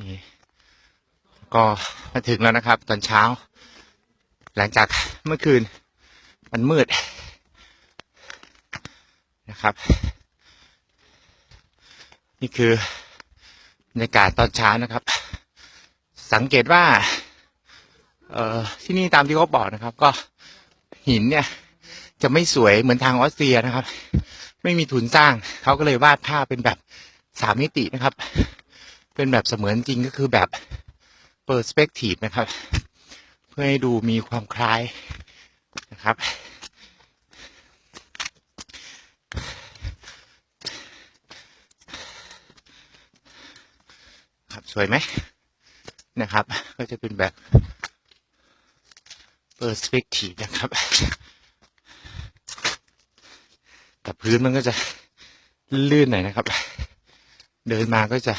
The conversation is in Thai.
นี่ก็มาถึงแล้วนะครับ ตอนเช้า หลังจากเมื่อคืน มันมืดนะครับ นี่คือบรรยากาศตอนเช้านะครับ สังเกตว่า เอ่อที่นี่ตามที่เขาบอกนะครับ ก็หินเนี่ย จะไม่สวยเหมือนทางออสเตรียนะครับ ไม่มีทุนสร้างเขาก็เลยวาดภาพเป็นแบบสามมิตินะครับ เป็นแบบเสมือนจริงก็คือแบบเปอร์สเปกทีฟนะครับ เพื่อให้ดูมีความคล้ายนะครับ ครับสวยไหมนะครับ ก็จะเป็นแบบเปอร์สเปกทีฟนะครับ แต่พื้นมันก็จะลื่นหน่อยนะครับ เดินมาก็จะ